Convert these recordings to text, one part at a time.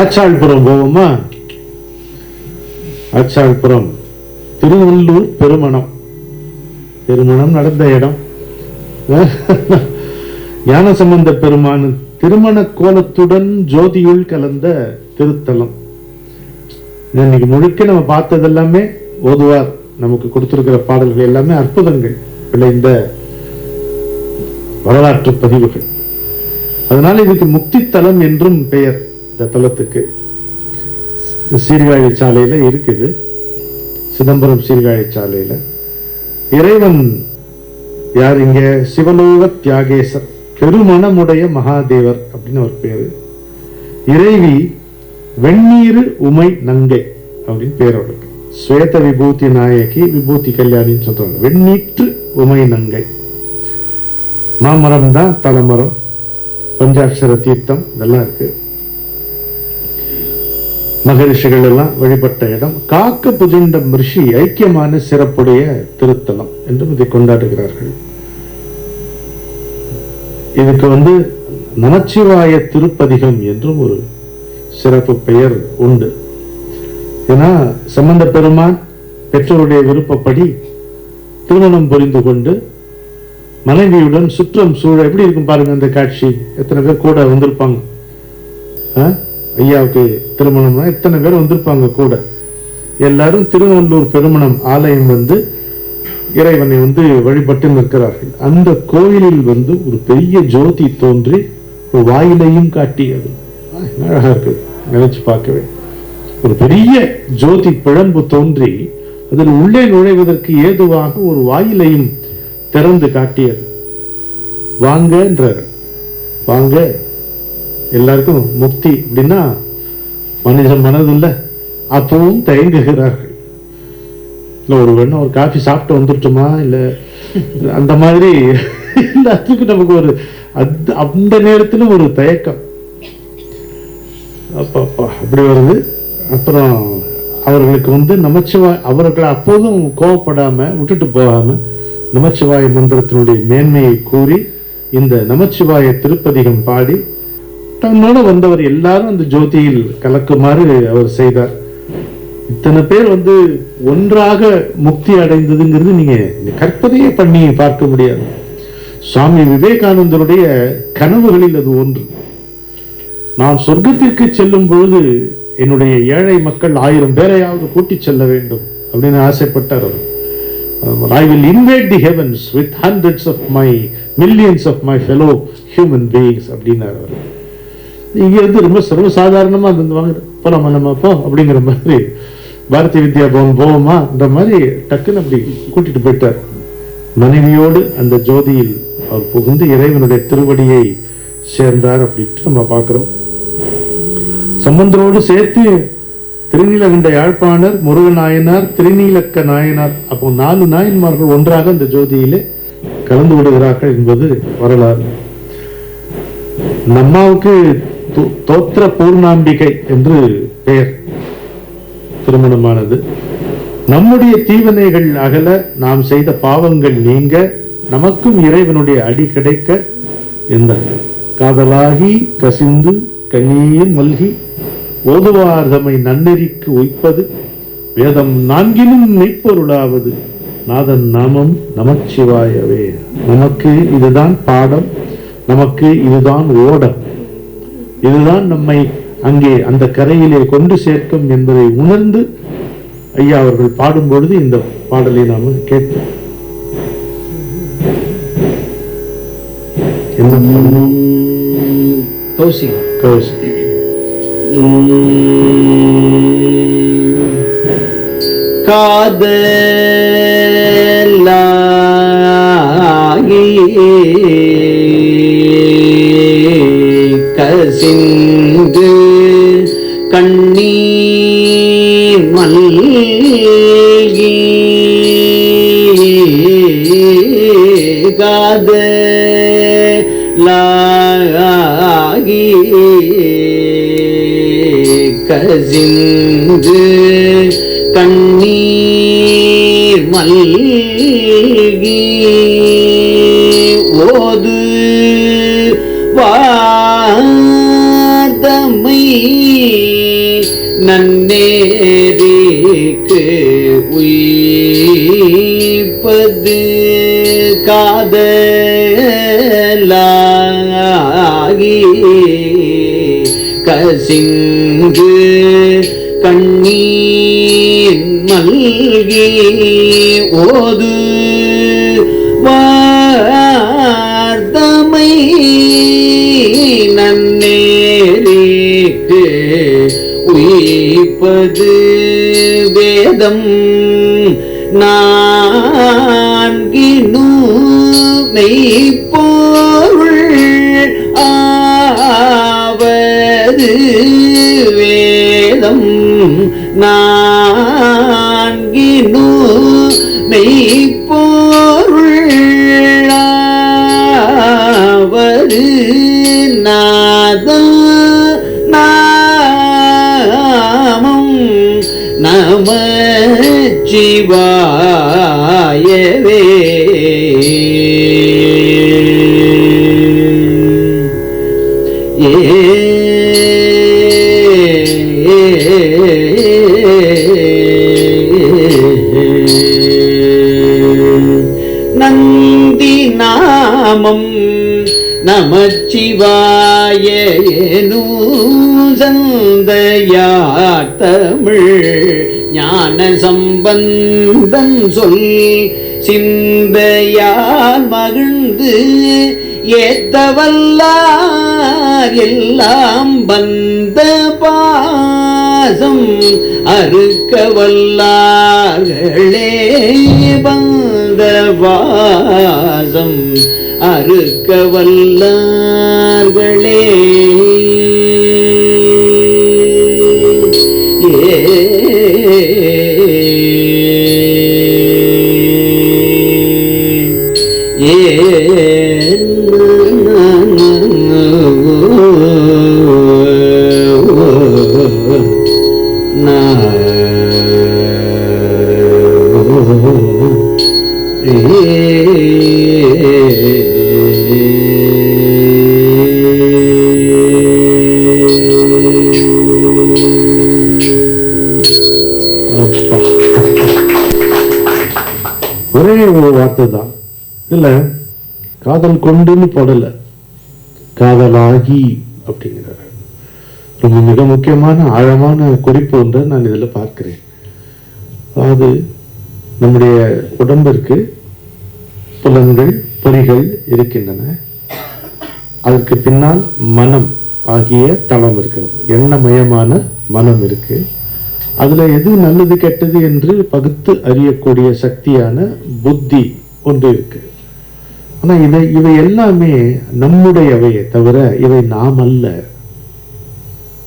ஆச்சாள்புரம் போவோமா ஆச்சாள்புரம் திருவள்ளூர் பெருமணம். திருமணம் நடந்த இடம். ஞானசம்பந்த பெருமான் திருமண கோலத்துடன் ஜோதியுள் கலந்த திருத்தலம். இன்னைக்கு முழுக்க நம்ம பார்த்தது எல்லாமே ஓதுவார். நமக்கு கொடுத்திருக்கிற பாடல்கள் எல்லாமே அற்புதங்கள். விளைந்த வரலாற்று பதிவுகள். அதனால இதுக்கு முக்தி தலம் என்றும் பெயர். இந்த தலத்துக்கு சீர்காழி சாலையில் இருக்குது. சிதம்பரம் சீர்காழி சாலையில. இறைவன் யார் இங்க? சிவலோக தியாகேசர். பெருமணமுடைய மகாதேவர் அப்படின்னு ஒரு பேரு. இறைவி வெந்நீரு உமை நங்கை அப்படின்னு பேர் அவருக்கு. ஸ்வேத விபூதி நாயகி விபூதி கல்யாணின்னு சொல்றாங்க. வெந்நீற்று உமை நங்கை. மாமரம் தான் தலைமரம். பஞ்சாட்சர தீர்த்தம் இதெல்லாம் இருக்கு. மகரிஷிகள் எல்லாம் வழிபட்ட இடம். காக்க புதிண்ட ரிஷி ஐக்கியமான சிறப்புடைய திருத்தலம் என்றும் இதை கொண்டாடுகிறார்கள். இதுக்கு வந்து நமச்சிவாய திருப்பதிகம் என்றும் ஒரு சிறப்பு பெயர் உண்டு. ஏன்னா சம்பந்த பெருமான் பெற்றோருடைய விருப்பப்படி திருமணம் புரிந்து கொண்டு மனைவியுடன் சுற்றம் சூழ எப்படி இருக்கும் பாருங்க அந்த காட்சி. எத்தனை பேர் கூட வந்திருப்பாங்க. ஐயாவுக்கு திருமணம்னா எத்தனை பேர் வந்திருப்பாங்க கூட. எல்லாரும் திருவள்ளூர் பெருமணம் ஆலயம் வந்து இறைவனை வந்து வழிபட்டு நிற்கிறார்கள். அந்த கோயிலில் வந்து ஒரு பெரிய ஜோதி தோன்றி ஒரு வாயிலையும் காட்டியது. அழகா இருக்கு. நினைச்சு பார்க்கவே. ஒரு பெரிய ஜோதி பிழம்பு தோன்றி அதில் உள்ளே நுழைவதற்கு ஏதுவாக ஒரு வாயிலையும் திறந்து காட்டியது. வாங்கன்றார் வாங்க எல்லாருக்கும் முக்தி அப்படின்னா மனிதன் மனதில்ல அப்பவும் தயங்குகிறார்கள். இல்லை ஒரு வேணும் ஒரு காஃபி சாப்பிட்டு வந்துட்டுமா இல்ல அந்த மாதிரி எல்லாத்துக்கும் நமக்கு ஒரு அந்த அந்த நேரத்தில் ஒரு தயக்கம். அப்பா அப்பா அப்படி வருது. அப்புறம் அவர்களுக்கு வந்து நமச்சிவாய் அவர்களை அப்போதும் கோவப்படாமல் விட்டுட்டு போகாம நமச்சிவாய மந்திரத்தினுடைய மேன்மையை கூறி இந்த நமச்சிவாய திருப்பதிகம் பாடி தன்னோடு வந்தவர் எல்லாரும் அந்த ஜோதியில் கலக்குமாறு அவர் செய்தார். இத்தனை பேர் வந்து ஒன்றாக முக்தி அடைந்ததுங்கிறது நீங்க கற்பனையே பண்ணி பார்க்க முடியாது. சுவாமி விவேகானந்தருடைய கனவுகளில் அது ஒன்று. நான் சொர்க்கத்திற்கு செல்லும் பொழுது என்னுடைய ஏழை மக்கள் ஆயிரம் பேரையாவது கூட்டிச் செல்ல வேண்டும் அப்படின்னு ஆசைப்பட்டார் அவர். I will invade the heavens with hundreds of my millions of my fellow human beings அப்படின்னார் அவர். இங்க இருந்து ரொம்ப சர்வசாதாரணமாக வந்து வாங்க போலாமா நம்ம போ அப்படிங்கிற மாதிரி பாரதிய வித்யா பவன் போவோமான்ற மாதிரி டக்குன்னு அப்படி கூட்டிட்டு போயிட்டார். மனைவியோடு அந்த ஜோதியில் அவர் புகுந்து இறைவனுடைய திருவடியை சேர்ந்தார் அப்படின்ட்டு நம்ம பார்க்குறோம். சம்பந்தரோடு சேர்த்து திருநீலகண்ட யாழ்ப்பாணர் முருகநாயனார் திருநீலக்க நாயனார் அப்போ நாலு நாயன்மார்கள் ஒன்றாக இந்த ஜோதியிலே கலந்து விடுகிறார்கள் என்பது வரலாறு. நம்மாவுக்கு தோத்திர பூர்ணாம்பிகை என்று பெயர் திருமணமானது. நம்முடைய தீவனைகள் அகல நாம் செய்த பாவங்கள் நீங்க நமக்கும் இறைவனுடைய அடி கிடைக்க இந்த காதலாகி கசிந்து கண்ணீர் மல்கி ஓதுவார்தமை நன்னெறிக்கு ஒய்ப்பது வேதம் நான்கிலும் மெய்ப்பொருளாவது நாதன் நாமம் நமச்சிவாயவே. நமக்கு இதுதான் பாடம் நமக்கு இதுதான் ஓடம். இதுதான் நம்மை அங்கே அந்த கரையிலே கொண்டு சேர்க்கும் என்பதை உணர்ந்து ஐயா அவர்கள் பாடும் பொழுது இந்த பாடலை நாம கேட்போம்? கௌசிகம். கௌசி காதலாகி கசிந்து கண்ணீர் மல்கி காதலாகி கசிந்து கண்ணீர் மல்கி நன்னேரிக்கு உயிப்பது காதலாகி கசிங்கு கண்ணீர் மல்கி ஓது உயிப்பது வேதம். நான்கினு மெய்ப்பொருள் ஆவது வேதம். நான்கினு மெய் நமச்சிவாய சந்தையார் தமிழ் ஞான சம்பந்தன் சொல் சிந்தையால் மகிழ்ந்து ஏத்தவல்லார் எல்லாம் வந்த பாசம் அறுக்க வல்லார்களே வந்த வாசம். அறுக்க வல்லார்களே. பாடல்ல காதல் கொண்டுன்னு போடல. காதலாகி அப்படிங்கிறார். ரொம்ப மிக முக்கியமான ஆழமான குறிப்பு ஒன்றை நான் இதில் பார்க்கிறேன். அதாவது நம்முடைய உடம்பிற்கு புலன்கள் பொறிகள் இருக்கின்றன. அதற்கு பின்னால் மனம் ஆகிய தளம் இருக்கிறது. எண்ணமயமான மனம் இருக்கு. அதில் எது நல்லது கெட்டது என்று பகுத்து அறியக்கூடிய சக்தியான புத்தி ஒன்று இருக்குது ஆனா இதை இவை எல்லாமே நம்முடையவையே தவிர இவை நாம் அல்ல.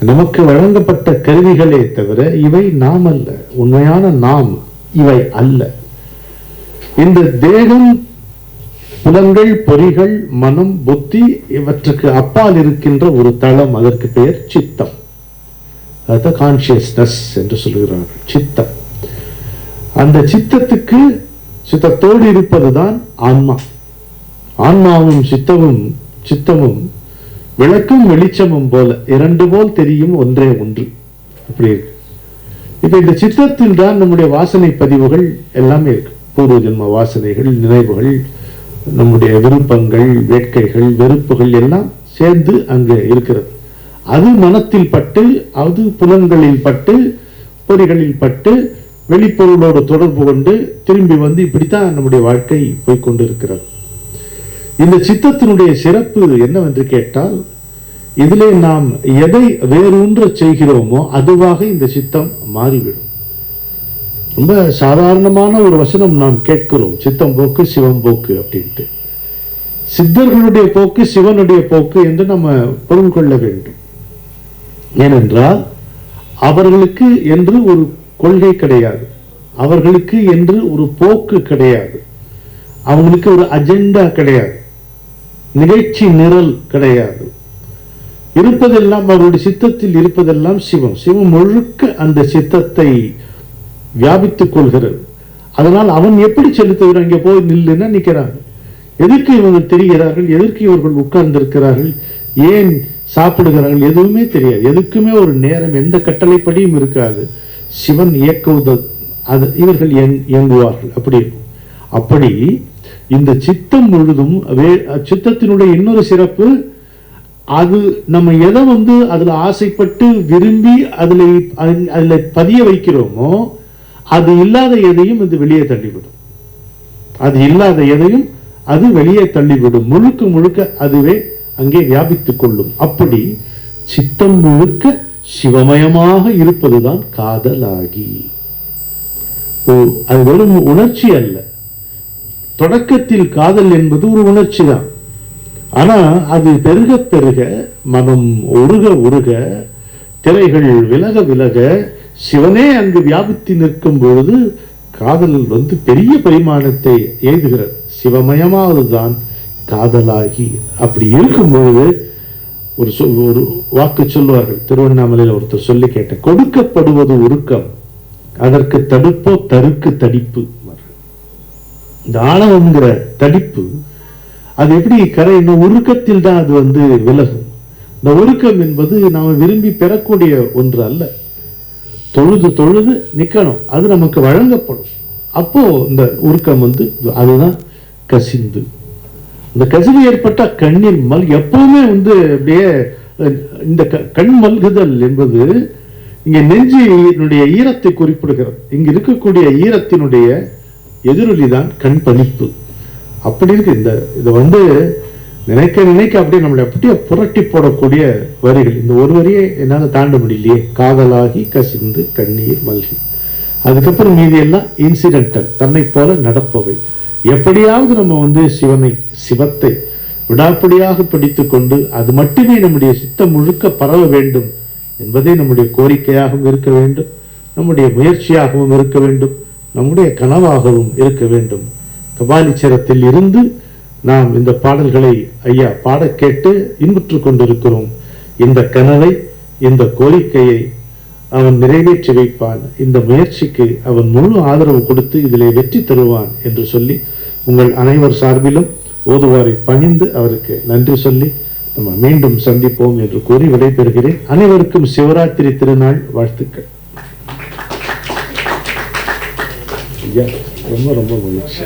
நமக்கு வழங்கப்பட்ட கருவிகளே தவிர இவை நாம் அல்ல. உண்மையான நாம் இவை அல்ல. இந்த தேகம் புலங்கள் பொறிகள் மனம் புத்தி இவற்றுக்கு அப்பால் இருக்கின்ற ஒரு தளம் அதற்கு பெயர் சித்தம். அதுதான் கான்சியஸ்னஸ் என்று சொல்கிறார்கள் சித்தம். அந்த சித்தத்துக்கு சித்தத்தோடு இருப்பதுதான் ஆன்மா. ஆன்மாவும் சித்தமும் சித்தமும் விளக்கும் வெளிச்சமும் போல இரண்டு போல் தெரியும் ஒன்றே ஒன்று. அப்படி இருக்கு. இப்ப இந்த சித்தத்தில் தான் நம்முடைய வாசனை பதிவுகள் எல்லாமே இருக்கு. பூர்வ ஜென்ம வாசனைகள் நினைவுகள் நம்முடைய விருப்பங்கள் வேட்கைகள் வெறுப்புகள் எல்லாம் சேர்ந்து அங்கே இருக்கிறது. அது மனத்தில் பட்டு அது புலன்களில் பட்டு பொறிகளில் பட்டு வெளிப்பொருளோடு தொடர்பு கொண்டு திரும்பி வந்து இப்படித்தான் நம்முடைய வாழ்க்கை போய்கொண்டு இருக்கிறது இந்த சித்தத்தினுடைய சிறப்பு என்னவென்று கேட்டால் இதிலே நாம் எதை வேறூன்ற செய்கிறோமோ அதுவாக இந்த சித்தம் மாறிவிடும். ரொம்ப சாதாரணமான ஒரு வசனம் நாம் கேட்கிறோம் சித்தம் போக்கு சிவம் போக்கு அப்படின்ட்டு. சித்தர்களுடைய போக்கு சிவனுடைய போக்கு என்று நம்ம பொருள் கொள்ள வேண்டும். ஏனென்றால் அவர்களுக்கு என்று ஒரு கொள்கை கிடையாது. அவர்களுக்கு என்று ஒரு போக்கு கிடையாது. அவங்களுக்கு ஒரு அஜெண்டா கிடையாது. நிகழ்ச்சி நிரல் கிடையாது. இருப்பதெல்லாம் அவருடைய சித்தத்தில் இருப்பதெல்லாம் சிவம். சிவம் முழுக்க அந்த சித்தத்தை வியாபித்துக் கொள்கிறது. அதனால் அவன் எப்படி செலுத்துகிறான்? இங்கே போய் நில்லுன்னா நிக்கிறாங்க எதற்கு இவங்க தெரிகிறார்கள்? எதற்கு இவர்கள் உட்கார்ந்திருக்கிறார்கள்? ஏன் சாப்பிடுகிறார்கள்? எதுவுமே தெரியாது. எதுக்குமே ஒரு நேரம் எந்த கட்டளைப்படியும் இருக்காது. சிவன் இயக்குவது அது இவர்கள் இயங்குவார்கள். அப்படி. அப்படி இந்த சித்தம் முழுதும் வே- சித்தத்தினுடைய இன்னொரு சிறப்பு அது நம்ம எதை வந்து அதுல ஆசைப்பட்டு விரும்பி அதுல அதில் அதுல பதிய வைக்கிறோமோ அது இல்லாத எதையும் இது வெளியே தள்ளிவிடும். அது இல்லாத எதையும் அது வெளியே தள்ளிவிடும். முழுக்க முழுக்க அதுவே அங்கே வியாபித்துக் கொள்ளும். அப்படி சித்தம் முழுக்க சிவமயமாக இருப்பதுதான் காதலாகி. ஓ அது வெறும் உணர்ச்சி அல்ல. தொடக்கத்தில் காதல் என்பது ஒரு உணர்ச்சி தான் ஆனா அது பெருக பெருக மனம் உருக உருக திரைகள் விலக விலக சிவனே அங்கு வியாபித்து நிற்கும் பொழுது காதல் வந்து பெரிய பரிமாணத்தை எய்துகிறது சிவமயமாவதுதான் காதலாகி அப்படி இருக்கும் பொழுது ஒரு சொ- ஒரு வாக்கு சொல்லுவார்கள். திருவண்ணாமலையில் ஒருத்தர் சொல்லி கேட்டேன் கொடுக்கப்படுவது உருக்கம் அதற்கு தடுப்போ தருக்கு தடிப்பு. இந்த ஆணவம்ங்கிற தடிப்பு அது எப்படி கரை இந்த உருக்கத்தில் தான் அது வந்து விலகும். இந்த உருக்கம் என்பது நாம விரும்பி பெறக்கூடிய ஒன்று அல்ல. தொழுது தொழுது நிக்கணும். அது நமக்கு வழங்கப்படும். அப்போ இந்த உருக்கம் வந்து அதுதான் கசிந்து. இந்த கசிவு ஏற்பட்ட கண்ணில் மல் எப்பவுமே வந்து அப்படியே இந்த க- கண் மல்குதல் என்பது இங்க நெஞ்சினுடைய ஈரத்தை குறிப்பிடுகிறது. இங்க இருக்கக்கூடிய ஈரத்தினுடைய எதிரொலி தான் கண் பணிப்பு அப்படி இருக்கு. இந்த இது வந்து நினைக்க நினைக்க அப்படியே நம்மளை அப்படியே புரட்டி போடக்கூடிய வரிகள். இந்த ஒரு வரியை என்னால தாண்ட முடியலையே. காதலாகி கசிந்து கண்ணீர் மல்கி. அதுக்கப்புறம் மீதி எல்லாம் இன்சிடென்டல் தன்னை போல நடப்பவை. எப்படியாவது நம்ம வந்து சிவனை சிவத்தை விடாப்படியாக படித்துக் கொண்டு அது மட்டுமே நம்முடைய சித்தம் முழுக்க பரவ வேண்டும் என்பதே நம்முடைய கோரிக்கையாகவும் இருக்க வேண்டும். நம்முடைய முயற்சியாகவும் இருக்க வேண்டும். நம்முடைய கனவாகவும் இருக்க வேண்டும். கபாலீச்சரத்தில் இருந்து நாம் இந்த பாடல்களை ஐயா பாடக் கேட்டு இன்புற்றுக் கொண்டிருக்கிறோம். இந்த கனவை இந்த கோரிக்கையை அவன் நிறைவேற்றி வைப்பான். இந்த முயற்சிக்கு அவன் முழு ஆதரவு கொடுத்து இதிலே வெற்றி தருவான் என்று சொல்லி உங்கள் அனைவர் சார்பிலும் ஓதுவாரை பணிந்து அவருக்கு நன்றி சொல்லி நம்ம மீண்டும் சந்திப்போம் என்று கூறி விடைபெறுகிறேன். அனைவருக்கும் சிவராத்திரி திருநாள் வாழ்த்துக்கள். ரொம்ப ரொம்ப மகிழ்ச்சி